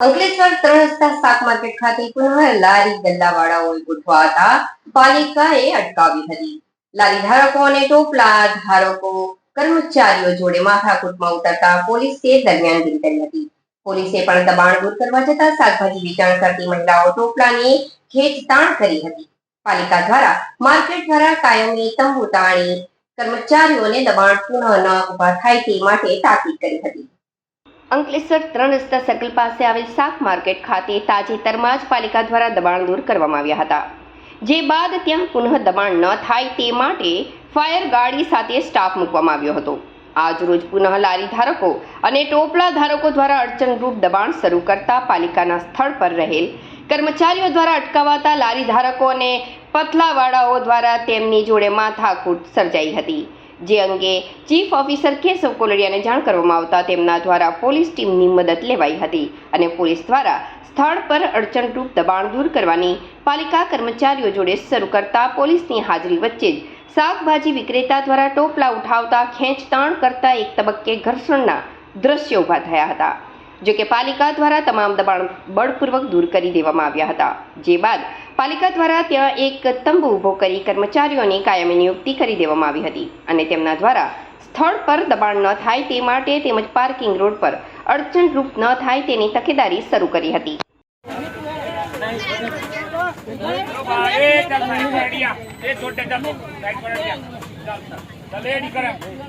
અંકલેશ્વર ત્રણ રસ્તા શાક માર્કેટ ખાતે પુનઃ લારી ગલ્લાવાળાઓએ ગોઠવાતા પાલિકાએ અટકાવી હતી. લારી ધારકો અને ટોપલા ધારકો કર્મચારીઓ જોડે માથાકૂટમાં ઉતરતા પોલીસે દરમિયાનગીરી કરી હતી. પોલીસે પણ દબાણ દૂર કરવા જતા શાકભાજી વેચાણ કરતી મહિલાઓ ટોપલાની ખેંચતાણ કરી હતી. પાલિકા દ્વારા માર્કેટ દ્વારા કાયમી તંબુ તાણી કર્મચારીઓને દબાણ પુનઃ ન ઊભા થાય તે માટે તાકીદ કરી હતી. અંકલેશ્વર ત્રણ રસ્તા સર્કલ પાસે આવેલ શાક માર્કેટ ખાતે તાજેતરમાં જ પાલિકા દ્વારા દબાણ દૂર કરવામાં આવ્યા હતા. જે બાદ ત્યાં પુનઃ દબાણ ન થાય તે માટે ફાયર ગાડી સાથે સ્ટાફ મૂકવામાં આવ્યો હતો. આજરોજ પુનઃ લારી ધારકો અને ટોપલા ધારકો દ્વારા અડચણરૂપ દબાણ શરૂ કરતા પાલિકાના સ્થળ પર રહેલ કર્મચારીઓ દ્વારા અટકાવાતા લારી ધારકો અને પથલાવાળાઓ દ્વારા તેમની જોડે માથાકૂટ સર્જાઈ હતી. જે અંગે ચીફ ઓફિસર કેશવ કોલડિયાને જાણ કરવામાં આવતા તેમના દ્વારા પોલીસ ટીમની મદદ લેવાઈ હતી અને પોલીસ દ્વારા સ્થળ પર અડચણરૂપ દબાણ દૂર કરવાની પાલિકા કર્મચારીઓ જોડે શરૂ કરતા પોલીસની હાજરી વચ્ચે જ શાકભાજી વિક્રેતા દ્વારા ટોપલા ઉઠાવતા ખેંચતાણ કરતા એક તબક્કે ઘર્ષણના દ્રશ્યો ઊભા થયા હતા. જો કે પાલિકા દ્વારા તમામ દબાણ બળપૂર્વક દૂર કરી દેવામાં આવ્યા હતા જે બાદ પાલિકા દ્વારા ત્યાં એક તંબુ ઊભો કરી કર્મચારીઓની કાયમી નિયુક્તિ કરી દેવામાં આવી હતી અને તેમના દ્વારા સ્થળ પર દબાણ ન થાય તે માટે તેમજ પાર્કિંગ રોડ પર અડચણરૂપ ન થાય તેની તકેદારી શરૂ કરી હતી